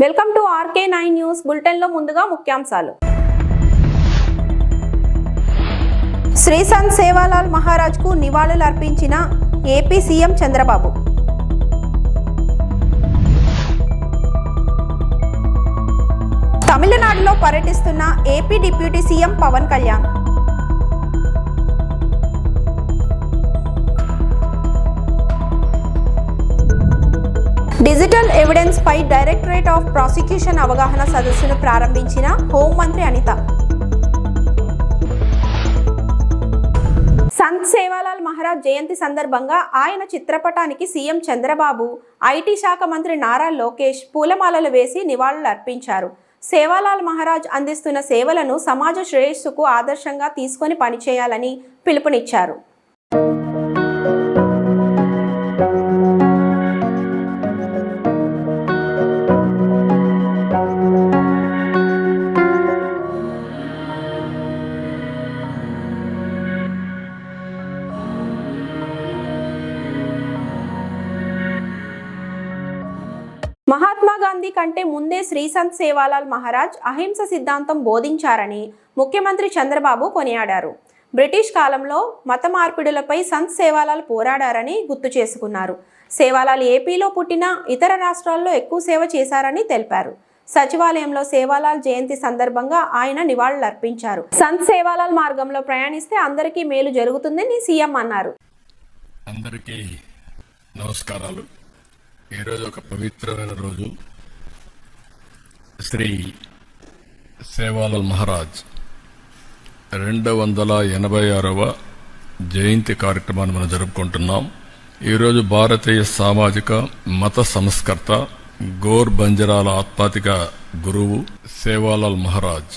Welcome to RK nine news బులెటిన్లో ముందుగా ముఖ్యాంశాలు. శ్రీసంత్ సేవాలాల్ మహారాజ్కు నివాళులు అర్పించిన ఏపీ సీఎం చంద్రబాబు. తమిళనాడులో పర్యటిస్తున్న AP deputy CM Pawan Kalyan. Digital evidence pi directorate of prosecution అవగాహన సదస్సును ప్రారంభించిన హోంమంత్రి అనిత. సంత్ సేవాలాల్ మహారాజ్ జయంతి సందర్భంగా ఆయన చిత్రపటానికి సీఎం చంద్రబాబు ఐటీ శాఖ మంత్రి నారా లోకేష్ పూలమాలలు వేసి నివాళులు అర్పించారు. సేవాలాల్ మహారాజ్ అందిస్తున్న సేవలను సమాజ శ్రేయస్సుకు ఆదర్శంగా తీసుకొని పనిచేయాలని పిలుపునిచ్చారు. కంటే ముందే శ్రీసంత్ సేవాలాల్ మహారాజ్ అహింస సిద్ధాంతం బోధించారని ముఖ్యమంత్రి చంద్రబాబు కొనియాడారు. బ్రిటిష్ కాలంలో మత మార్పిడులపై సంత్ సేవాలాల్ పోరాడారని గుర్తు చేసుకున్నారు. సేవాలాల్ ఏపీలో పుట్టిన ఇతర రాష్ట్రాల్లో ఎక్కువ సేవ చేశారని తెలిపారు. సచివాలయంలో సేవాలాల్ జయంతి సందర్భంగా ఆయన నివాళులు అర్పించారు సంత్ సేవాలాల్ మార్గంలో ప్రయాణిస్తే అందరికీ మేలు జరుగుతుందని సీఎం అన్నారు. అందరికీ నమస్కారాలు. ఈరోజు ఒక పవిత్రమైన రోజు. శ్రీ సేవాలల్ మహారాజ్ రెండు వందల ఎనభై ఆరవ జయంతి కార్యక్రమాన్ని మనం జరుపుకుంటున్నాం. ఈరోజు భారతీయ సామాజిక మత సంస్కర్త గోర్ బంజరాల ఆత్మాతిక గురువు సేవాలాల్ మహారాజ్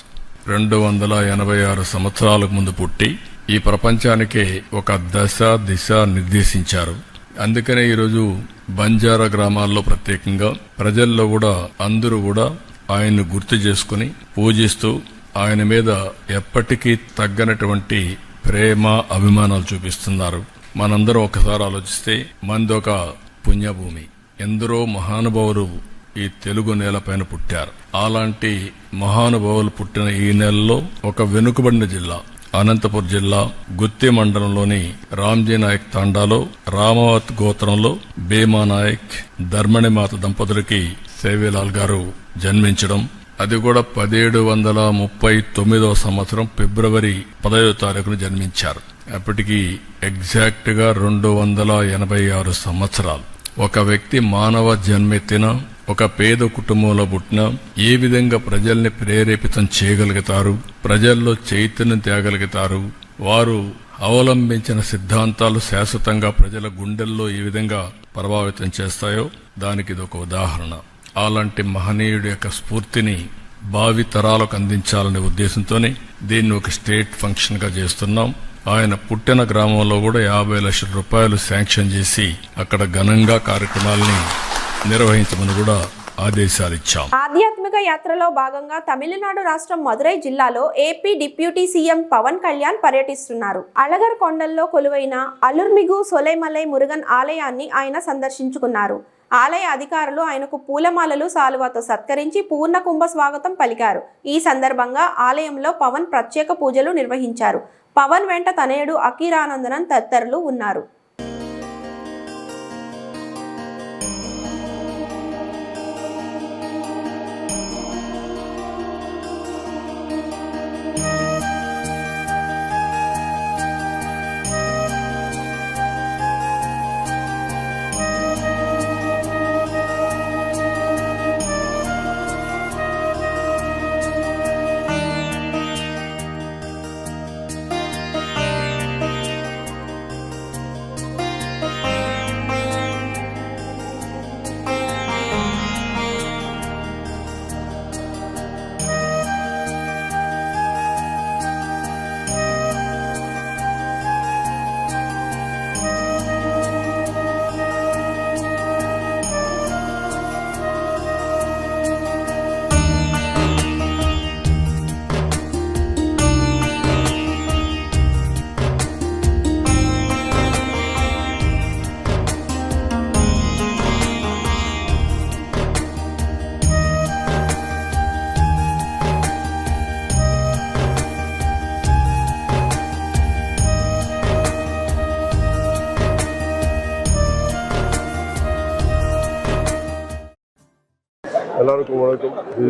రెండు వందల ఎనభై ఆరు సంవత్సరాలకు ముందు పుట్టి ఈ ప్రపంచానికే ఒక దశ దిశ నిర్దేశించారు. అందుకనే ఈరోజు బంజారా గ్రామాల్లో ప్రత్యేకంగా ప్రజల్లో కూడా అందరూ కూడా ఆయన్ను గుర్తు చేసుకుని పూజిస్తూ ఆయన మీద ఎప్పటికీ తగ్గనటువంటి ప్రేమ అభిమానాలు చూపిస్తున్నారు. మనందరూ ఒకసారి ఆలోచిస్తే మనదొక పుణ్యభూమి. ఎందరో మహానుభావులు ఈ తెలుగు నేలపైన పుట్టారు. అలాంటి మహానుభావులు పుట్టిన ఈ నెలలో ఒక వెనుకబడిన జిల్లా అనంతపురం జిల్లా గుత్తి మండలంలోని రామ్జీ నాయక్ తాండాలో రామావత్ గోత్రంలో భీమా నాయక్ ధర్మణిమాత దంపతులకి సేవేలాల్ గారు జన్మించడం. అది కూడా పదిహేడు వందల ముప్పై తొమ్మిదవ సంవత్సరం ఫిబ్రవరి పదవ తారీఖున జన్మించారు. అప్పటికి ఎగ్జాక్ట్గా రెండు వందల ఎనభై ఆరు సంవత్సరాలు. ఒక వ్యక్తి మానవ జన్మెత్తిన ఒక పేద కుటుంబంలో పుట్టిన ఏ విధంగా ప్రజల్ని ప్రేరేపితం చేయగలుగుతారు ప్రజల్లో చైతన్యం తేగలుగుతారు వారు అవలంబించిన సిద్ధాంతాలు శాశ్వతంగా ప్రజల గుండెల్లో ఏ విధంగా ప్రభావితం చేస్తాయో దానికి ఇది ఒక ఉదాహరణ. అలాంటి మహనీయుడి యొక్క స్ఫూర్తిని భావి తరాలకు అందించాలనే ఉద్దేశంతోనే దీన్ని ఒక స్టేట్ ఫంక్షన్గా చేస్తున్నాం. ఆయన పుట్టిన గ్రామంలో కూడా యాభై లక్షల రూపాయలు శాంక్షన్ చేసి అక్కడ ఘనంగా కార్యక్రమాల్ని నిర్వహించమని కూడా ఆదేశాలు ఇచ్చాం. ఆధ్యాత్మిక యాత్రలో భాగంగా తమిళనాడు రాష్ట్రం మదురై జిల్లాలో AP deputy CM Pawan Kalyan పర్యటిస్తున్నారు. అళగర్ కొండల్లో కొలువైన అలుర్మిగు సొలైమలై మురుగన్ ఆలయాన్ని ఆయన సందర్శించుకున్నారు. ఆలయ అధికారులు ఆయనకు పూలమాలలు సాలువాతో సత్కరించి పూర్ణ కుంభ స్వాగతం పలికారు. ఈ సందర్భంగా ఆలయంలో పవన్ ప్రత్యేక పూజలు నిర్వహించారు. పవన్ వెంట తనయుడు అఖీరానందనన్ తదితరులు ఉన్నారు.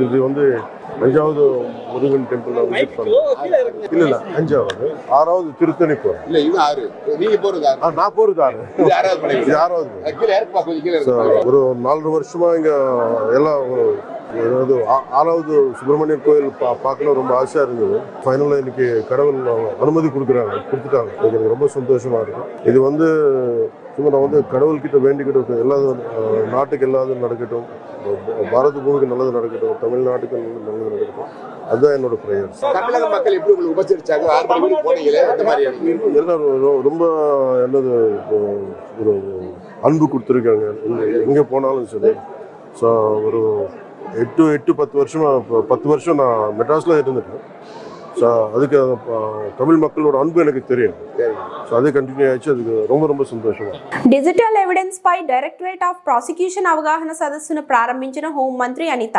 இது வந்து அஞ்சாவது முருகன் டெம்பிள் நான் விசிட் பண்ணேன் இல்ல இல்ல அஞ்சாவது ஆறாவது திருத்தணி போறேன் இல்ல இது ஆறு. நீங்க போறது ஆறு. ஆ, நான் போறது ஆறு. இது ஆறாவது ஆறாவது ஒரு நாலரை வருஷமா இங்க எல்லாம் ஒரு அதாவது ஆ- ஆறாவது சுப்பிரமணியர் கோயில் பா பார்க்கணும் ரொம்ப ஆசையா இருந்தது. ஃபைனலாக இன்னைக்கு கடவுள் அனுமதி கொடுக்குறாங்க கொடுத்துட்டாங்க. எனக்கு ரொம்ப சந்தோஷமா இருக்கு. இது வந்து சும்மா நான் வந்து கடவுள்கிட்ட வேண்டிக்கிட்டு அஹ், நாட்டுக்கு எல்லாரும் நடக்கட்டும். பாரத பூமிக்கு நல்லது நடக்கட்டும். தமிழ்நாட்டுக்கு நல்லது நடக்கட்டும். அதுதான் என்னோட ப்ரேயர்ஸ் தமிழக மக்கள் எப்படி உங்களுக்கு உபசரிச்சாங்க? ஆறு போனீங்களே அந்த மாதிரி எல்லாரும் ரொம்ப என்னது ஒரு- அன்பு கொடுத்துருக்காங்க. எங்கே போனாலும் சரி. ஸோ ஒரு எட்டு எட்டு பத்து வருஷமா ப- பத்து வருஷம் நான் மெட்ராஸில் இருந்துட்டேன். ஸோ அதுக்கு ப- தமிழ் மக்களோட அன்பு எனக்கு தெரியும் ஸோ அது கண்டினியூ ஆச்சு அதுக்கு ரொம்ப ரொம்ப சந்தோஷமா డిజిటల్ ఎవిడెన్స్ పై డైరెక్టరేట్ ఆఫ్ ప్రాసిక్యూషన్ అవగాహన సదస్సును ప్రారంభించిన హోంమంత్రి అనిత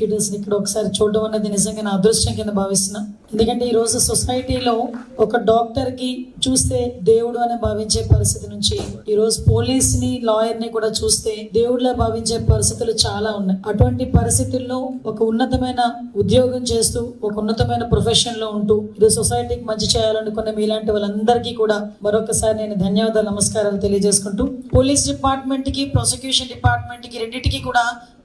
పబ్లిక్ ఇక్కడ ఒకసారి చూడడం అనేది నిజంగా నా అదృష్టం కింద భావిస్తున్నా. ఎందుకంటే ఈరోజు సొసైటీలో ఒక డాక్టర్కి చూస్తే దేవుడు అని భావించే పరిస్థితి నుంచి ఈరోజు పోలీస్ని పోలీస్ని లాయర్ని కూడా చూస్తే దేవుడిలా భావించే పరిస్థితులు చాలా ఉన్నాయి. అటువంటి పరిస్థితుల్లో ఒక ఉన్నతమైన ఉద్యోగం చేస్తూ ఒక ఉన్నతమైన ప్రొఫెషన్లో ఉంటూ ఇది సొసైటీకి మంచి చేయాలనుకున్న మీలాంటి వాళ్ళందరికీ కూడా మరొకసారి నేను ధన్యవాదాలు నమస్కారాలు తెలియజేసుకుంటూ పోలీస్ డిపార్ట్మెంట్కి ప్రాసిక్యూషన్ డిపార్ట్మెంట్కి రెండింటికి కూడా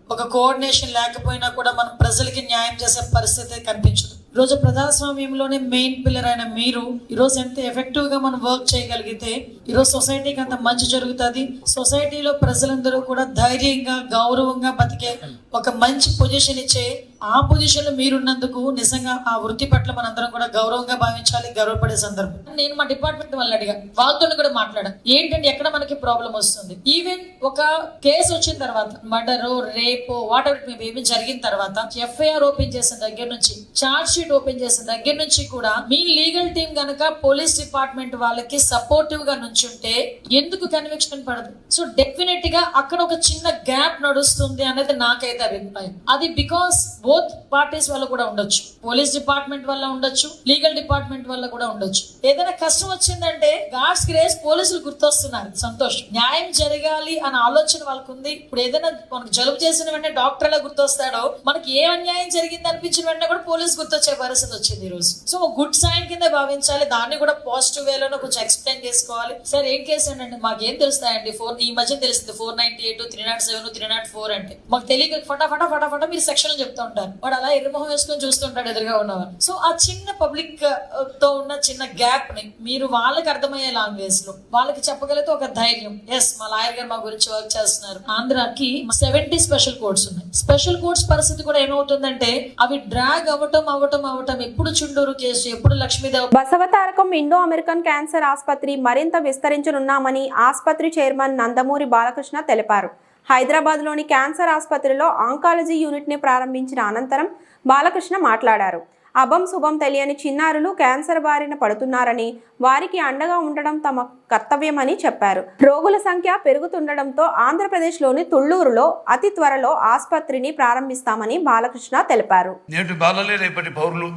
ఒక కోఆర్డినేషన్ లేకపోయినా కూడా మనం ప్రజలకి న్యాయం చేసే పరిస్థితి కనిపించదు. ఈరోజు ప్రజాస్వామ్యంలోనే మెయిన్ పిల్లర్ అయిన మీరు ఈరోజు ఎంత ఎఫెక్టివ్గా మనం వర్క్ చేయగలిగితే ఈరోజు సొసైటీకి అంత మంచి జరుగుతుంది. సొసైటీలో ప్రజలందరూ కూడా ధైర్యంగా గౌరవంగా బతికే ఒక మంచి పొజిషన్ ఇచ్చే ఆ పొజిషన్లో మీరున్నందుకు నిజంగా ఆ వృత్తి పట్ల మనందరం కూడా గౌరవంగా భావించాలి గర్వపడే సందర్భం. నేను మా డిపార్ట్మెంట్ వాళ్ళని అడిగా. వాళ్ళతో కూడా మాట్లాడా. ఏంటంటే ఎక్కడ మనకి ప్రాబ్లం వస్తుంది? ఈవెన్ ఒక కేసు వచ్చిన తర్వాత మర్డర్ రేపు వాట్ ఎవర్ మేము ఏమి జరిగిన తర్వాత ఎఫ్ఐఆర్ ఓపెన్ చేసిన దగ్గర నుంచి చార్జ్ షీట్ ఓపెన్ చేసిన దగ్గర నుంచి కూడా మీ లీగల్ టీం గనక పోలీస్ డిపార్ట్మెంట్ వాళ్ళకి సపోర్టివ్గా నుంచుంటే ఎందుకు కన్విక్షన్ పడదు? సో డెఫినెట్గా అక్కడ ఒక చిన్న గ్యాప్ నడుస్తుంది అనేది నాకైతే అభిప్రాయం. అది బికాస్ బోత్ పార్టీస్ వల్ల కూడా ఉండొచ్చు. పోలీస్ డిపార్ట్మెంట్ వల్ల ఉండొచ్చు లీగల్ డిపార్ట్మెంట్ వల్ల కూడా ఉండొచ్చు. ఏదైనా కష్టం వచ్చిందంటే గాడ్స్ గ్రేస్ పోలీసులు గుర్తొస్తున్నారు. సంతోషం. న్యాయం జరగాలి అనే ఆలోచన వాళ్ళకు ఉంది ఇప్పుడు ఏదైనా మనకు జలుబు చేసిన వెంటనే డాక్టర్ ఎలా గుర్తొస్తాడో మనకి ఏ అన్యాయం జరిగింది అనిపించిన వెంటనే కూడా పోలీస్ గుర్తొచ్చే పరిస్థితి వచ్చింది ఈ రోజు. సో గుడ్ సైన్ కింద భావించాలి. దాన్ని కూడా పాజిటివ్ వేలోనే కొంచెం ఎక్స్ప్లెయిన్ చేసుకోవాలి. సార్ ఏం కేసు అండి? మాకేం తెలుస్తాయండి? ఫోర్ ఈ మధ్య తెలిసింది four ninety eight three nought seven three nought four అంటే. మాకు తెలియక ఫటాఫటా ఫటాఫటా మీరు సెక్షన్ చెప్తూ ఉంటారు. వాడు అలా ఎర్రమొహం వేసుకొని చూస్తుంటాడు ఎదురుగా ఉన్నవాడు. సో ఆ చిన్న పబ్లిక్తో ఉన్న చిన్న గ్యాప్ని మీరు వాళ్ళకి అర్థమయ్యే లాంగ్వేజ్లో వాళ్ళకి చెప్పగలిగితే ఒక ధైర్యం. ఎస్ మా లాయర్ గారు మా గురించి వర్క్ చేస్తున్నారు. ఆంధ్రాకి సెవెంటీ స్పెషల్ కోర్ట్స్ ఉన్నాయి. స్పెషల్ కోడ్స్ పరిస్థితి కూడా ఏమవుతుందంటే అవి డ్రాగ్ అవ్వటం అవ్వటం అవ్వటం ఎప్పుడు చుండూరు కేసు ఎప్పుడు Lakshmidev Basavatarakam Indo American cancer ఆసుపత్రి మరింత విస్తరించనున్నామని ఆసుపత్రి చైర్మన్ నందమూరి బాలకృష్ణ తెలిపారు. హైదరాబాద్లోని క్యాన్సర్ ఆసుపత్రిలో ఆంకాలజీ యూనిట్ని ప్రారంభించిన అనంతరం బాలకృష్ణ మాట్లాడారు. అభం శుభం తెలియని చిన్నారులు క్యాన్సర్ బారిన పడుతున్నారని వారికి అండగా ఉండడం తమ కర్తవ్యమని చెప్పారు. రోగుల సంఖ్య పెరుగుతుండటంతో ఆంధ్రప్రదేశ్లోని తుళ్ళూరులో అతి త్వరలో ఆసుపత్రిని ప్రారంభిస్తామని బాలకృష్ణ తెలిపారు. నేటి బాలలే రేపటి పౌరులు.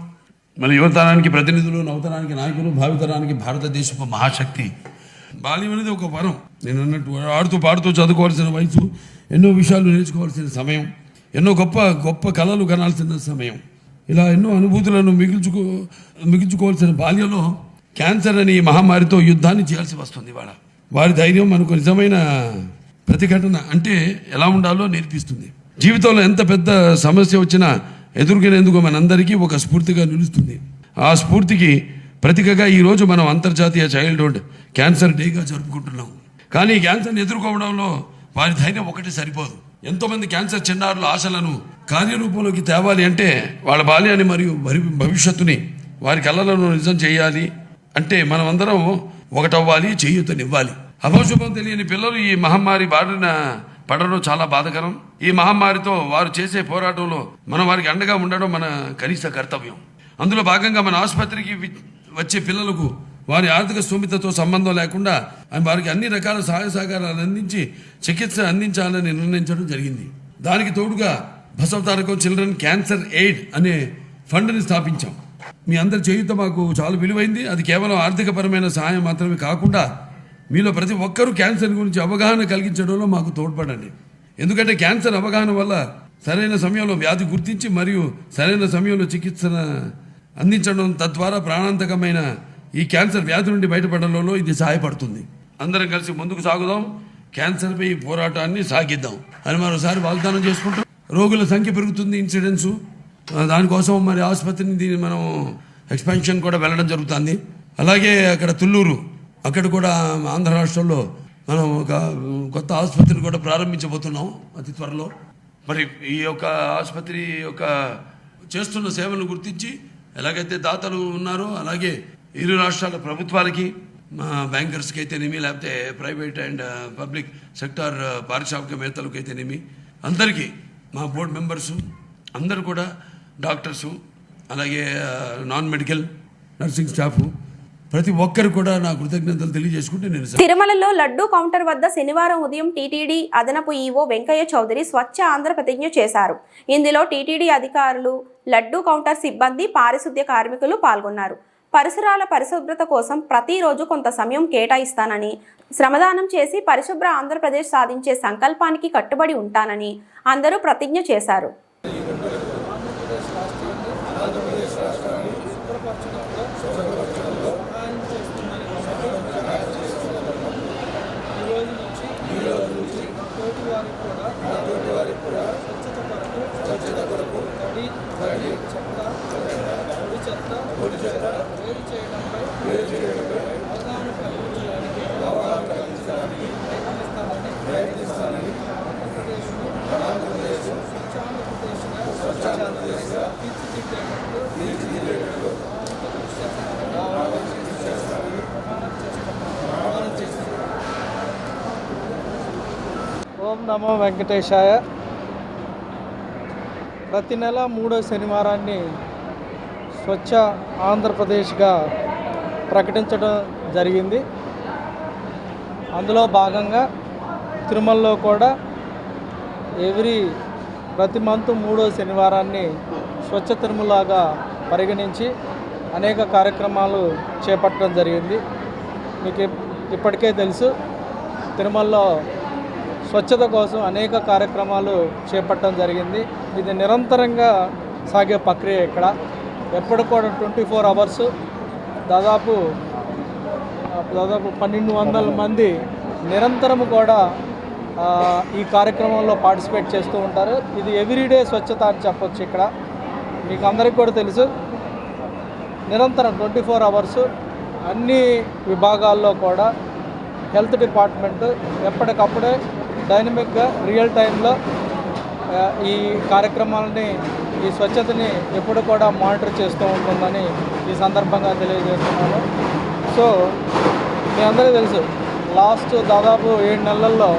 మన యువతరానికి ప్రతినిధులు నవతరానికి నాయకులు భావితరానికి భారతదేశపు మహాశక్తి. బాల్యం అనేది ఒక వరం. నేను అన్నట్టు ఆడుతూ పాడుతూ చదువుకోవాల్సిన వయసు ఎన్నో విషయాలు నేర్చుకోవాల్సిన సమయం ఎన్నో గొప్ప గొప్ప కళలు కనాల్సిన సమయం. ఇలా ఎన్నో అనుభూతులను మిగిల్చుకో మిగుల్చుకోవాల్సిన బాల్యంలో క్యాన్సర్ అనే మహమ్మారితో యుద్ధాన్ని చేయాల్సి వస్తుంది వాడ వారి ధైర్యం మనకు నిజమైన ప్రతిఘటన అంటే ఎలా ఉండాలో నేర్పిస్తుంది. జీవితంలో ఎంత పెద్ద సమస్య వచ్చినా ఎదుర్కొనేందుకు మనందరికీ ఒక స్ఫూర్తిగా నిలుస్తుంది. ఆ స్ఫూర్తికి ప్రతీకగా ఈరోజు మనం అంతర్జాతీయ చైల్డ్హుడ్ క్యాన్సర్ డేగా జరుపుకుంటున్నాం. కానీ క్యాన్సర్ని ఎదుర్కోవడంలో వారి ధైర్యం ఒకటి సరిపోదు. ఎంతోమంది క్యాన్సర్ చిన్నారుల ఆశలను కార్యరూపంలోకి తేవాలి అంటే వాళ్ళ బాల్యాన్ని మరియు భవిష్యత్తుని వారి కళ్ళలను నిజం చేయాలి అంటే మనమందరం ఒకటవ్వాలి చేయూతనివ్వాలి. అభశుభం తెలియని పిల్లలు ఈ మహమ్మారి బారిన పడడం చాలా బాధకరం. ఈ మహమ్మారితో వారు చేసే పోరాటంలో మనం వారికి అండగా ఉండడం మన కనీస కర్తవ్యం. అందులో భాగంగా మన ఆసుపత్రికి వచ్చే పిల్లలకు వారి ఆర్థిక స్థోమితతో సంబంధం లేకుండా వారికి అన్ని రకాల సహాయ సహకారాలు అందించి చికిత్స అందించాలని నిర్ణయించడం జరిగింది. దానికి తోడుగా బసవతారకం చిల్డ్రన్ క్యాన్సర్ ఎయిడ్ అనే ఫండ్ని స్థాపించాం. మీ అందరి చేయుత మాకు చాలా విలువైంది. అది కేవలం ఆర్థికపరమైన సహాయం మాత్రమే కాకుండా మీలో ప్రతి ఒక్కరూ క్యాన్సర్ గురించి అవగాహన కలిగించడంలో మాకు తోడ్పడండి. ఎందుకంటే క్యాన్సర్ అవగాహన వల్ల సరైన సమయంలో వ్యాధి గుర్తించి మరియు సరైన సమయంలో చికిత్సను అందించడం తద్వారా ప్రాణాంతకమైన ఈ క్యాన్సర్ వ్యాధి నుండి బయటపడడంలో ఇది సహాయపడుతుంది. అందరం కలిసి ముందుకు సాగుదాం. క్యాన్సర్పై ఈ పోరాటాన్ని సాగిద్దాం. అని మరోసారి వాగ్దానం చేసుకుంటాం. రోగుల సంఖ్య పెరుగుతుంది ఇన్సిడెన్స్ దానికోసం మరి ఆసుపత్రిని దీన్ని మనం ఎక్స్పాన్షన్ కూడా వెళ్ళడం జరుగుతుంది. అలాగే అక్కడ తుళ్ళూరు అక్కడ కూడా ఆంధ్ర రాష్ట్రంలో మనం ఒక కొత్త ఆసుపత్రిని కూడా ప్రారంభించబోతున్నాం అతి త్వరలో. మరి ఈ యొక్క ఆసుపత్రి యొక్క చేస్తున్న సేవలను గుర్తించి ఎలాగైతే దాతలు ఉన్నారో అలాగే ఇరు రాష్ట్రాల ప్రభుత్వాలకి మా బ్యాంకర్స్కి అయితేనేమి లేకపోతే ప్రైవేట్ అండ్ పబ్లిక్ సెక్టార్ పారిశ్రామికవేత్తలకు అయితేనేమి అందరికీ మా బోర్డు మెంబర్సు అందరూ కూడా డాక్టర్సు అలాగే నాన్ మెడికల్ నర్సింగ్ స్టాఫ్ ప్రతి ఒక్కరు కూడా నా కృతజ్ఞతలు తెలియజేసుకుంటే నేను తిరుమలలో లడ్డూ కౌంటర్ వద్ద శనివారం ఉదయం టీటీడీ అదనపు ఈవో వెంకయ్య చౌదరి స్వచ్ఛ ఆంధ్ర ప్రతిజ్ఞ చేశారు. ఇందులో టీటీడీ అధికారులు లడ్డూ కౌంటర్ సిబ్బంది పారిశుద్ధ్య కార్మికులు పాల్గొన్నారు. పరిసరాల పరిశుభ్రత కోసం ప్రతిరోజు కొంత సమయం కేటాయిస్తానని శ్రమదానం చేసి పరిశుభ్ర ఆంధ్రప్రదేశ్ సాధించే సంకల్పానికి కట్టుబడి ఉంటానని అందరూ ప్రతిజ్ఞ చేశారు. నమో వెంకటేశాయ. ప్రతి నెల మూడో శనివారాన్ని స్వచ్ఛ ఆంధ్రప్రదేశ్గా ప్రకటించడం జరిగింది. అందులో భాగంగా తిరుమలలో కూడా ఎవ్రీ ప్రతి మంత్ మూడో శనివారాన్ని స్వచ్ఛ తిరుమలగా పరిగణించి అనేక కార్యక్రమాలు చేపట్టడం జరిగింది. మీకు ఇప్పటికే తెలుసు తిరుమలలో స్వచ్ఛత కోసం అనేక కార్యక్రమాలు చేపట్టడం జరిగింది. ఇది నిరంతరంగా సాగే ప్రక్రియ ఇక్కడ. ఎప్పటి కూడా ట్వంటీ ఫోర్ అవర్స్ దాదాపు దాదాపు పన్నెండు వందల మంది నిరంతరం కూడా ఈ కార్యక్రమంలో పార్టిసిపేట్ చేస్తూ ఉంటారు. ఇది ఎవ్రీడే స్వచ్ఛత అని చెప్పొచ్చు ఇక్కడ. మీకు అందరికీ కూడా తెలుసు. నిరంతరం ట్వంటీ ఫోర్ అవర్స్ అన్ని విభాగాల్లో కూడా హెల్త్ డిపార్ట్మెంట్ ఎప్పటికప్పుడే డైనమిక్గా రియల్ టైంలో ఈ కార్యక్రమాలని ఈ స్వచ్ఛతని ఎప్పుడు కూడా మానిటర్ చేస్తూ ఉంటుందని ఈ సందర్భంగా తెలియజేస్తున్నాను. సో మీ అందరికీ తెలుసు లాస్ట్ దాదాపు ఏడు నెలల్లో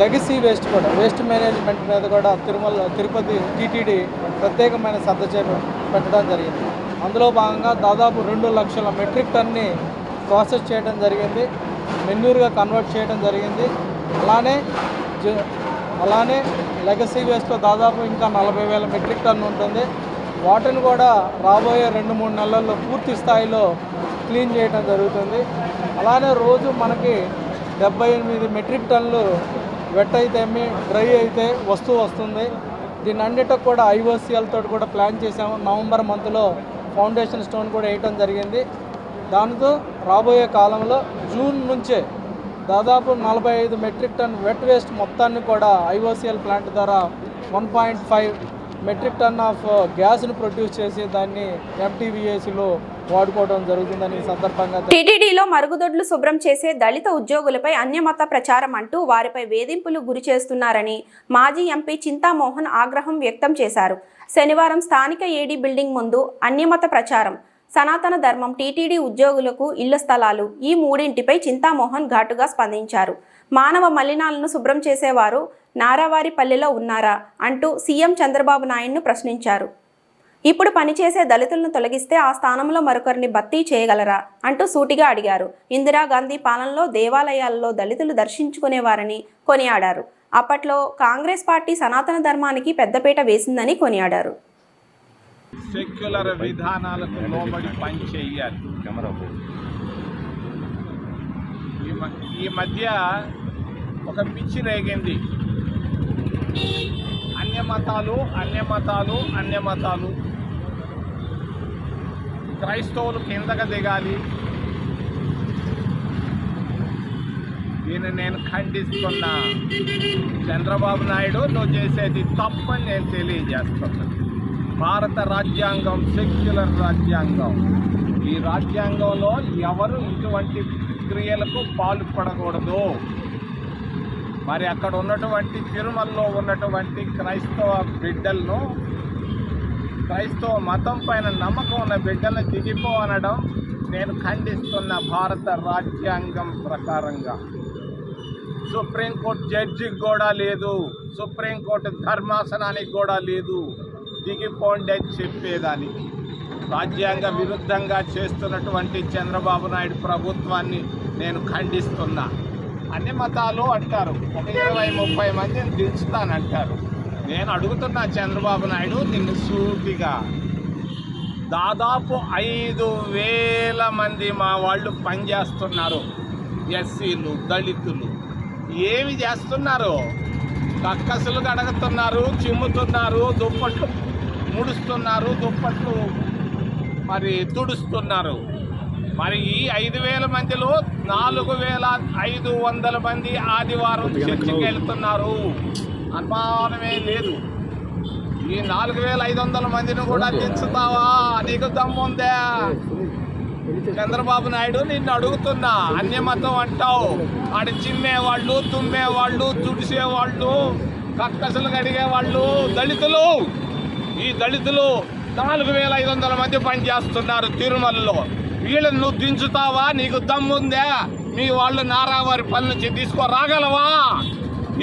లెగసీ వేస్ట్ కూడా వేస్ట్ మేనేజ్మెంట్ మీద కూడా తిరుమల తిరుపతి టీటీడీ ప్రత్యేకమైన శ్రద్ధ చేప పెట్టడం జరిగింది. అందులో భాగంగా దాదాపు రెండు లక్షల మెట్రిక్ టన్ని ప్రాసెస్ చేయడం జరిగింది మెన్యూర్గా కన్వర్ట్ చేయడం జరిగింది. అలానే జ- అలానే లెగసీ వేస్ట్లో దాదాపు ఇంకా నలభై వేల మెట్రిక్ టన్ను ఉంటుంది. వాటిని కూడా రాబోయే రెండు మూడు నెలల్లో పూర్తి స్థాయిలో క్లీన్ చేయడం జరుగుతుంది. అలానే రోజు మనకి డెబ్బై ఎనిమిది మెట్రిక్ టన్నులు వెట్ అయితేమి డ్రై అయితే వస్తూ వస్తుంది. దీన్ని అన్నిటికి కూడా ఐఓసీఎల్తో కూడా ప్లాన్ చేసాము నవంబర్ మంత్లో ఫౌండేషన్ స్టోన్ కూడా వేయటం జరిగింది. దానితో రాబోయే కాలంలో జూన్ నుంచే దాదాపు నలభై ఐదు మెట్రిక్ టన్ వెట్ వేస్ట్ మొత్తాన్ని కూడా ఐఓసిఎల్ ప్లాంట్ ద్వారా one point five metric ton of uh, గ్యాస్ను ప్రొడ్యూస్ చేసి దాన్ని ఎంటీవీఏసీలో వాడుకోవడం జరుగుతుందని సందర్భంగా టీటీడీలో మరుగుదొడ్లు శుభ్రం చేసే దళిత ఉద్యోగులపై అన్యమత ప్రచారం అంటూ వారిపై వేధింపులు గురి చేస్తున్నారని మాజీ ఎంపీ చింతామోహన్ ఆగ్రహం వ్యక్తం చేశారు. శనివారం స్థానిక ఏడీ బిల్డింగ్ ముందు అన్యమత ప్రచారం. సనాతన ధర్మం టీటీడీ ఉద్యోగులకు ఇళ్ళ స్థలాలు ఈ మూడింటిపై చింతామోహన్ ఘాటుగా స్పందించారు. మానవ మలినాలను శుభ్రం చేసేవారు నారావారిపల్లిలో ఉన్నారా అంటూ సీఎం చంద్రబాబు నాయుడును ప్రశ్నించారు. ఇప్పుడు పనిచేసే దళితులను తొలగిస్తే ఆ స్థానంలో మరొకరిని భర్తీ చేయగలరా అంటూ సూటిగా అడిగారు. ఇందిరాగాంధీ పాలనలో దేవాలయాల్లో దళితులు దర్శించుకునేవారని కొనియాడారు. అప్పట్లో కాంగ్రెస్ పార్టీ సనాతన ధర్మానికి పెద్దపీట వేసిందని కొనియాడారు. సెక్యులర్ విధానాలకు లోబడి పని చేయాలి ఈ మ- ఈ మధ్య ఒక పిచ్చి రేగింది. అన్య మతాలు అన్య మతాలు అన్య మతాలు క్రైస్తవులు కిందకు దిగాలి. దీన్ని నేను ఖండిస్తున్నా. చంద్రబాబు నాయుడు నువ్వు చేసేది తప్పని నేను తెలియజేస్తున్నా. భారత రాజ్యాంగం సెక్యులర్ రాజ్యాంగం. ఈ రాజ్యాంగంలో ఎవరు ఇటువంటి క్రియలకు పాల్పడకూడదు? మరి అక్కడ ఉన్నటువంటి తిరుమలలో ఉన్నటువంటి క్రైస్తవ బిడ్డలను క్రైస్తవ మతం పైన నమ్మకం ఉన్న బిడ్డలను దిగిపో అనడం నేను ఖండిస్తున్న భారత రాజ్యాంగం ప్రకారంగా. సుప్రీంకోర్టు జడ్జికి కూడా లేదు. సుప్రీంకోర్టు ధర్మాసనానికి కూడా లేదు. దిగిపోండి అని చెప్పేదానికి రాజ్యాంగ విరుద్ధంగా చేస్తున్నటువంటి చంద్రబాబు నాయుడు ప్రభుత్వాన్ని నేను ఖండిస్తున్నా. అన్ని మతాలు అంటారు. ఒక ఇరవై ముప్పై మందిని దించుతానంటారు. నేను అడుగుతున్నా చంద్రబాబు నాయుడు నిన్ను సూటిగా. దాదాపు ఐదు వేల మంది మా వాళ్ళు పనిచేస్తున్నారు. ఎస్సీలు దళితులు. ఏమి చేస్తున్నారు? కక్కసులు కడగతున్నారు చిమ్ముతున్నారు దుప్పట్లు ముడుస్తున్నారు దుప్పట్లు మరి తుడుస్తున్నారు. మరి ఈ ఐదు వేల మందిలో నాలుగు వేల ఐదు వందల మంది ఆదివారం చర్చికి వెళ్తున్నారు. అనుమానమే లేదు. ఈ నాలుగు వేల ఐదు వందల మందిని కూడా దించుతావా? నీకు దమ్ముందా చంద్రబాబు నాయుడు నిన్ను అడుగుతున్నా. అన్యమతం అంటావు. ఆడు చిమ్మేవాళ్ళు తుమ్మేవాళ్ళు తుడిసేవాళ్ళు కక్కసలు కడిగేవాళ్ళు దళితులు. ఈ దళితులు నాలుగు వేల ఐదు వందల మంది పనిచేస్తున్నారు తిరుమలలో. వీళ్ళని నువ్వు దించుతావా? నీకు దమ్ముందా? మీ వాళ్ళు నారావారి పని నుంచి తీసుకురాగలవా?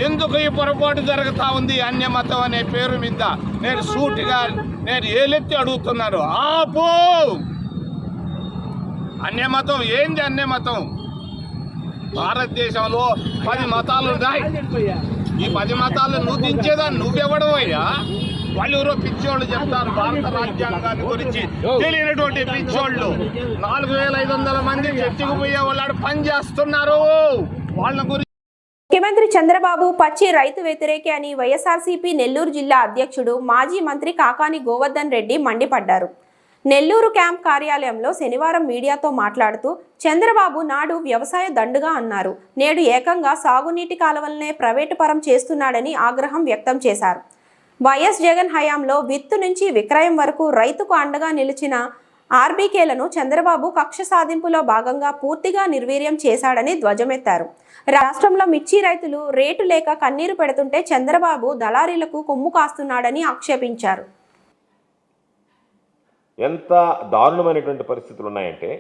ఎందుకు ఈ పొరపాటు జరుగుతా ఉంది? అన్యమతం అనే పేరు మీద నేను సూటిగా నేను ఏలెత్తి అడుగుతున్నాను. ఆపు! అన్యమతం ఏంది అన్యమతం? భారతదేశంలో పది మతాలు ఉన్నాయి ఈ పది మతాలు నువ్వు దించేదా నువ్వెవడవయ్యా? వాళ్ళు ఎవరో పిచ్చోళ్ళు చెప్తారు భారత రాజ్యాంగాన్ని గురించి. తెలియనటువంటి పిచ్చోళ్ళు. నాలుగు వేల ఐదు వందల మంది చర్చకు పోయే వాళ్ళు పని చేస్తున్నారు. వాళ్ళ గురించి ముఖ్యమంత్రి చంద్రబాబు పచ్చి రైతు వ్యతిరేకి అని వైఎస్ఆర్సీపీ నెల్లూరు జిల్లా అధ్యక్షుడు మాజీ మంత్రి కాకాని గోవర్ధన్ రెడ్డి మండిపడ్డారు. నెల్లూరు క్యాంప్ కార్యాలయంలో శనివారం మీడియాతో మాట్లాడుతూ చంద్రబాబు నాడు వ్యవసాయ దండుగా అన్నారు. నేడు ఏకంగా సాగునీటి కాలువలనే ప్రైవేటు పరం చేస్తున్నాడని ఆగ్రహం వ్యక్తం చేశారు. వైఎస్ జగన్ హయాంలో విత్తు నుంచి విక్రయం వరకు రైతుకు అండగా నిలిచిన ఆర్బీకేలను చంద్రబాబు కక్ష సాధింపులో భాగంగా పూర్తిగా నిర్వీర్యం చేశాడని ధ్వజమెత్తారు. రాష్ట్రంలో మిర్చి రైతులు రేటు లేక కన్నీరు పెడుతుంటే చంద్రబాబు దళారీలకు కొమ్ము కాస్తున్నాడని ఆక్షేపించారు. ఎంత దారుణమైనటువంటి పరిస్థితులు ఉన్నాయంటే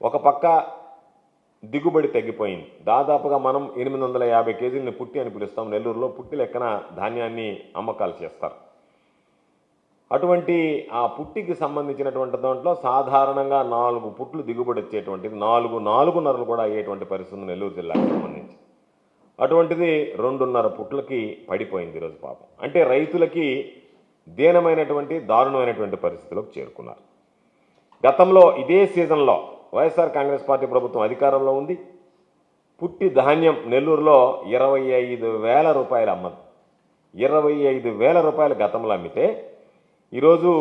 ఒక పక్క దిగుబడి తగ్గిపోయింది. దాదాపుగా మనం ఎనిమిది వందల యాభై కేజీలని పుట్టి అని పిలుస్తాం. నెల్లూరులో పుట్టి లెక్కన ధాన్యాన్ని అమ్మకాలు చేస్తారు. అటువంటి ఆ పుట్టికి సంబంధించినటువంటి దాంట్లో సాధారణంగా నాలుగు పుట్లు దిగుబడి వచ్చేటువంటిది. నాలుగు నాలుగున్నరలు కూడా అయ్యేటువంటి పరిస్థితి నెల్లూరు జిల్లాకు సంబంధించి. అటువంటిది రెండున్నర పుట్లకి పడిపోయింది ఈరోజు పాపం. అంటే రైతులకి దీనమైనటువంటి దారుణమైనటువంటి పరిస్థితిలోకి చేరుకున్నారు. గతంలో ఇదే సీజన్లో వైఎస్ఆర్ కాంగ్రెస్ పార్టీ ప్రభుత్వం అధికారంలో ఉంది. పుట్టి ధాన్యం నెల్లూరులో ఇరవై ఐదు వేల రూపాయలు అమ్మదు. ఇరవై ఐదు వేల రూపాయలు గతంలో అమ్మితే ఈరోజు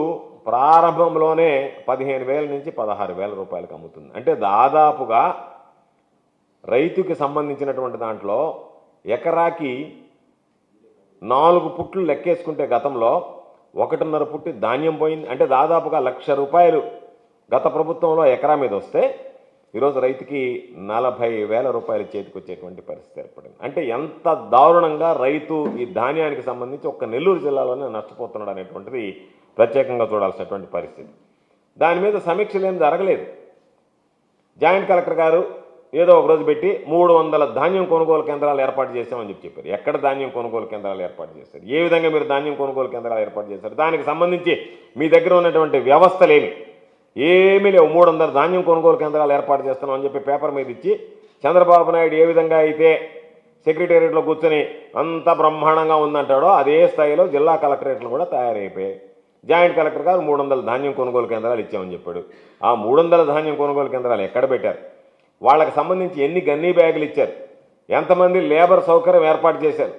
ప్రారంభంలోనే పదిహేను వేల నుంచి పదహారు వేల రూపాయలకు అమ్ముతుంది. అంటే దాదాపుగా రైతుకి సంబంధించినటువంటి దాంట్లో ఎకరాకి నాలుగు పుట్లు లెక్కేసుకుంటే గతంలో ఒకటిన్నర పుట్టి ధాన్యం పోయింది. అంటే దాదాపుగా లక్ష రూపాయలు గత ప్రభుత్వంలో ఎకరా మీద వస్తే ఈరోజు రైతుకి నలభై వేల రూపాయలు చేతికి వచ్చేటువంటి పరిస్థితి ఏర్పడింది. అంటే ఎంత దారుణంగా రైతు ఈ ధాన్యానికి సంబంధించి ఒక్క నెల్లూరు జిల్లాలోనే నష్టపోతున్నాడు అనేటువంటిది ప్రత్యేకంగా చూడాల్సినటువంటి పరిస్థితి. దాని మీద సమీక్షలు ఏం జరగలేదు. జాయింట్ కలెక్టర్ గారు ఏదో ఒక రోజు పెట్టి మూడు వందల ధాన్యం కొనుగోలు కేంద్రాలు ఏర్పాటు చేశామని చెప్పి చెప్పారు. ఎక్కడ ధాన్యం కొనుగోలు కేంద్రాలు ఏర్పాటు చేశారు? ఏ విధంగా మీరు ధాన్యం కొనుగోలు కేంద్రాలు ఏర్పాటు చేశారు? దానికి సంబంధించి మీ దగ్గర ఉన్నటువంటి వ్యవస్థలేమి ఏమీ లేవు. మూడు వందల ధాన్యం కొనుగోలు కేంద్రాలు ఏర్పాటు చేస్తున్నాం అని చెప్పి పేపర్ మీద ఇచ్చి చంద్రబాబు నాయుడు ఏ విధంగా అయితే సెక్రటేరియట్లో కూర్చొని అంత బ్రహ్మాండంగా ఉందంటాడో అదే స్థాయిలో జిల్లా కలెక్టరేట్లు కూడా తయారైపోయాయి. జాయింట్ కలెక్టర్ గారు మూడు వందల ధాన్యం కొనుగోలు కేంద్రాలు ఇచ్చామని చెప్పాడు. ఆ మూడు వందల ధాన్యం కొనుగోలు కేంద్రాలు ఎక్కడ పెట్టారు? వాళ్ళకి సంబంధించి ఎన్ని గన్నీ బ్యాగులు ఇచ్చారు? ఎంతమంది లేబర్ సౌకర్యం ఏర్పాటు చేశారు?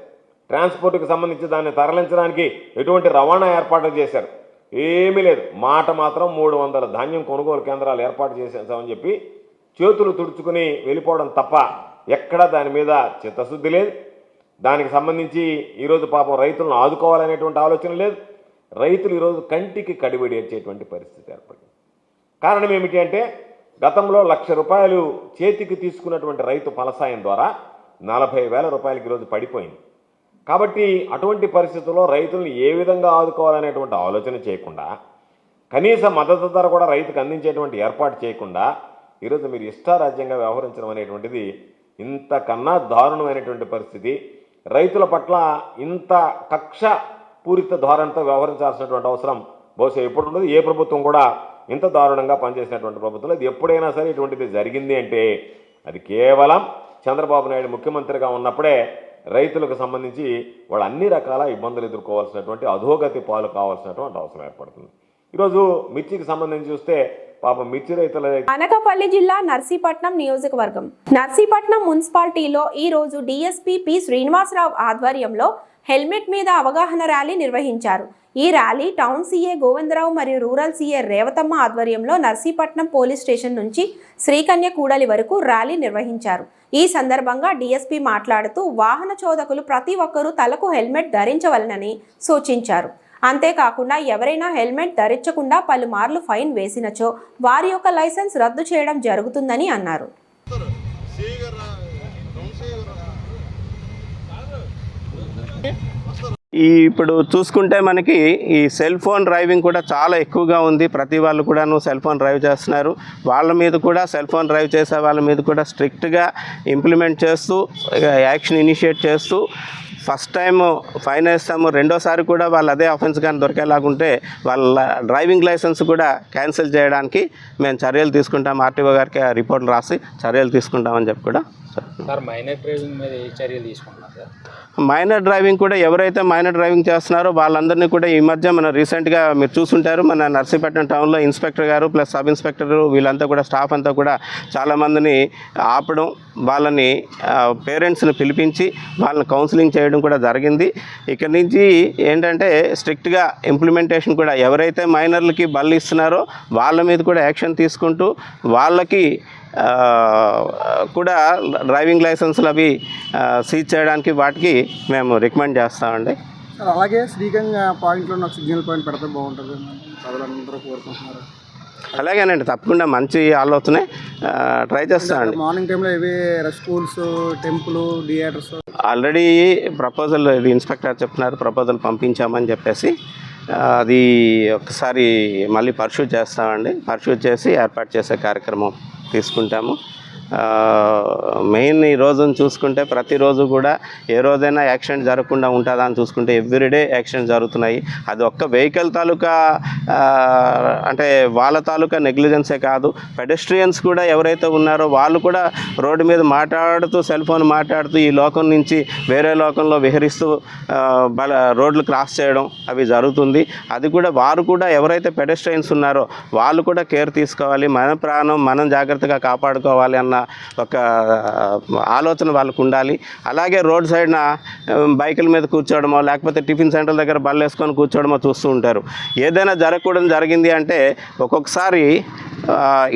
ట్రాన్స్పోర్ట్కి సంబంధించి దాన్ని తరలించడానికి ఎటువంటి రవాణా ఏర్పాట్లు చేశారు? ఏమీ లేదు. మాట మాత్రం మూడు వందల ధాన్యం కొనుగోలు కేంద్రాలు ఏర్పాటు చేసేసామని చెప్పి చేతులు తుడుచుకుని వెళ్ళిపోవడం తప్ప ఎక్కడా దాని మీద చిత్తశుద్ధి లేదు. దానికి సంబంధించి ఈరోజు పాపం రైతులను ఆదుకోవాలనేటువంటి ఆలోచన లేదు. రైతులు ఈరోజు కంటికి కడిబడి వచ్చేటువంటి పరిస్థితి ఏర్పడింది. కారణం ఏమిటి అంటే గతంలో లక్ష రూపాయలు చేతికి తీసుకున్నటువంటి రైతు ఫలసాయం ద్వారా నలభై వేల రూపాయలకి ఈరోజు పడిపోయింది. కాబట్టి అటువంటి పరిస్థితుల్లో రైతులను ఏ విధంగా ఆదుకోవాలనేటువంటి ఆలోచన చేయకుండా కనీస మద్దతు ధర కూడా రైతుకు అందించేటువంటి ఏర్పాటు చేయకుండా ఈరోజు మీరు ఇష్టారాజ్యంగా వ్యవహరించడం అనేటువంటిది ఇంతకన్నా దారుణమైనటువంటి పరిస్థితి. రైతుల పట్ల ఇంత కక్ష పూరిత ధోరణితో వ్యవహరించాల్సినటువంటి అవసరం బహుశా ఎప్పుడు ఉండదు ఏ ప్రభుత్వం కూడా ఇంత దారుణంగా పనిచేసినటువంటి ప్రభుత్వం ఇది ఎప్పుడైనా సరే ఇటువంటిది జరిగింది అంటే అది కేవలం చంద్రబాబు నాయుడు ముఖ్యమంత్రిగా ఉన్నప్పుడే రైతులకు సంబంధించి వాళ్ళు అన్ని రకాల ఇబ్బందులు ఎదుర్కోవాల్సినటువంటి అధోగతి పాలు కావాల్సినటువంటి అవసరం ఏర్పడుతుంది. ఈరోజు మిర్చికి సంబంధించి చూస్తే పాపం మిర్చి రైతుల అనకాపల్లి జిల్లా నర్సీపట్నం నియోజకవర్గం. నర్సీపట్నం మున్సిపాలిటీలో ఈ రోజు డిఎస్పీ పి శ్రీనివాసరావు ఆధ్వర్యంలో హెల్మెట్ మీద అవగాహన ర్యాలీ నిర్వహించారు. ఈ ర్యాలీ టౌన్ సీఏ గోవిందరావు మరియు రూరల్ సీఏ రేవతమ్మ ఆధ్వర్యంలో నర్సీపట్నం పోలీస్ స్టేషన్ నుంచి శ్రీకన్య కూడలి వరకు ర్యాలీ నిర్వహించారు. ఈ సందర్భంగా డీఎస్పీ మాట్లాడుతూ వాహన చోదకులు ప్రతి ఒక్కరూ తలకు హెల్మెట్ ధరించవలనని సూచించారు. అంతేకాకుండా ఎవరైనా హెల్మెట్ ధరించకుండా పలుమార్లు ఫైన్ వేసినచో వారి యొక్క లైసెన్స్ రద్దు చేయడం జరుగుతుందని అన్నారు. ఈ ఇప్పుడు చూసుకుంటే మనకి ఈ సెల్ ఫోన్ డ్రైవింగ్ కూడా చాలా ఎక్కువగా ఉంది. ప్రతి వాళ్ళు కూడాను సెల్ ఫోన్ డ్రైవ్ చేస్తున్నారు. వాళ్ళ మీద కూడా సెల్ ఫోన్ డ్రైవ్ చేసే వాళ్ళ మీద కూడా స్ట్రిక్ట్గా ఇంప్లిమెంట్ చేస్తూ యాక్షన్ ఇనిషియేట్ చేస్తూ ఫస్ట్ టైం ఫైన్ వేస్తాము రెండోసారి కూడా వాళ్ళు అదే అఫెన్స్ కానీ దొరికేలాగుంటే వాళ్ళ డ్రైవింగ్ లైసెన్స్ కూడా క్యాన్సిల్ చేయడానికి మేము చర్యలు తీసుకుంటాం. ఆర్టీఓ గారికి ఆ రిపోర్ట్లు రాసి చర్యలు తీసుకుంటామని చెప్పి కూడా సార్. మైనర్ డ్రైవింగ్ మీద ఏ చర్యలు తీసుకుంటున్నారు సార్? మైనర్ డ్రైవింగ్ కూడా ఎవరైతే మైనర్ డ్రైవింగ్ చేస్తున్నారో వాళ్ళందరినీ కూడా ఈ మధ్య మన రీసెంట్గా మీరు చూసుంటారు మన నర్సీపట్నం టౌన్లో ఇన్స్పెక్టర్ గారు ప్లస్ సబ్ ఇన్స్పెక్టర్ వీళ్ళంతా కూడా స్టాఫ్ అంతా కూడా చాలామందిని ఆపడం వాళ్ళని పేరెంట్స్ని పిలిపించి వాళ్ళని కౌన్సిలింగ్ చేయడం కూడా జరిగింది. ఇక్కడి నుంచి ఏంటంటే స్ట్రిక్ట్గా ఇంప్లిమెంటేషన్ కూడా ఎవరైతే మైనర్లకి బళ్ళు ఇస్తున్నారో వాళ్ళ మీద కూడా యాక్షన్ తీసుకుంటూ వాళ్ళకి కూడా డ్రైవింగ్ లైసెన్సులు అవి సీజ్ చేయడానికి వాటికి మేము రికమెండ్ చేస్తామండి. అలాగే శ్రీకంగా పాయింట్లో నాకు సిగ్నల్ పాయింట్ పెడితే బాగుంటుంది ప్రజలందరూ కోరుకుంటున్నారు. అలాగేనండి తప్పకుండా మంచి ఆలోచనే ట్రై చేస్తామండి. మార్నింగ్ టైంలో ఇవి schools temple theatres? Already proposal ఇది ఇన్స్పెక్టర్ చెప్తున్నారు ప్రపోజల్ పంపించామని చెప్పేసి అది ఒకసారి మళ్ళీ పర్ష్యూట్ చేస్తామండి. పర్ష్యూట్ చేసి ఏర్పాటు చేసే కార్యక్రమం తీసుకుంటాము. మెయిన్ ఈ రోజును చూసుకుంటే ప్రతిరోజు కూడా ఏ రోజైనా యాక్సిడెంట్ జరగకుండా ఉంటుందా అని చూసుకుంటే ఎవ్రీడే యాక్సిడెంట్ జరుగుతున్నాయి. అది ఒక్క వెహికల్ తాలూకా అంటే వాళ్ళ తాలూకా నెగ్లిజెన్సే కాదు. పెడెస్ట్రియన్స్ కూడా ఎవరైతే ఉన్నారో వాళ్ళు కూడా రోడ్డు మీద మాట్లాడుతూ సెల్ ఫోన్ మాట్లాడుతూ ఈ లోకం నుంచి వేరే లోకంలో విహరిస్తూ బల రోడ్లు క్రాస్ చేయడం అవి జరుగుతుంది. అది కూడా వారు కూడా ఎవరైతే పెడెస్ట్రియన్స్ ఉన్నారో వాళ్ళు కూడా కేర్ తీసుకోవాలి. మన ప్రాణం మనం జాగ్రత్తగా కాపాడుకోవాలి అన్న ఒక ఆలోచన వాళ్ళకు ఉండాలి. అలాగే రోడ్ సైడ్న బైకుల మీద కూర్చోవడమో లేకపోతే టిఫిన్ సెంటర్ దగ్గర బళ్ళు వేసుకొని కూర్చోవడమో చూస్తూ ఉంటారు. ఏదైనా జరగకూడదు జరిగింది అంటే ఒక్కొక్కసారి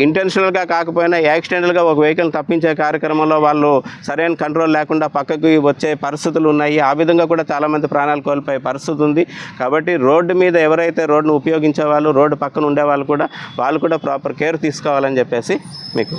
ఇంటెన్షనల్గా కాకపోయినా యాక్సిడెంటల్గా ఒక వెహికల్ తప్పించే కార్యక్రమంలో వాళ్ళు సరైన కంట్రోల్ లేకుండా పక్కకి వచ్చే పరిస్థితులు ఉన్నాయి. ఆ విధంగా కూడా చాలామంది ప్రాణాలు కోల్పోయే పరిస్థితి ఉంది. కాబట్టి రోడ్డు మీద ఎవరైతే రోడ్డును ఉపయోగించే వాళ్ళు రోడ్డు పక్కన ఉండే వాళ్ళు కూడా వాళ్ళు కూడా ప్రాపర్ కేర్ తీసుకోవాలని చెప్పేసి మీకు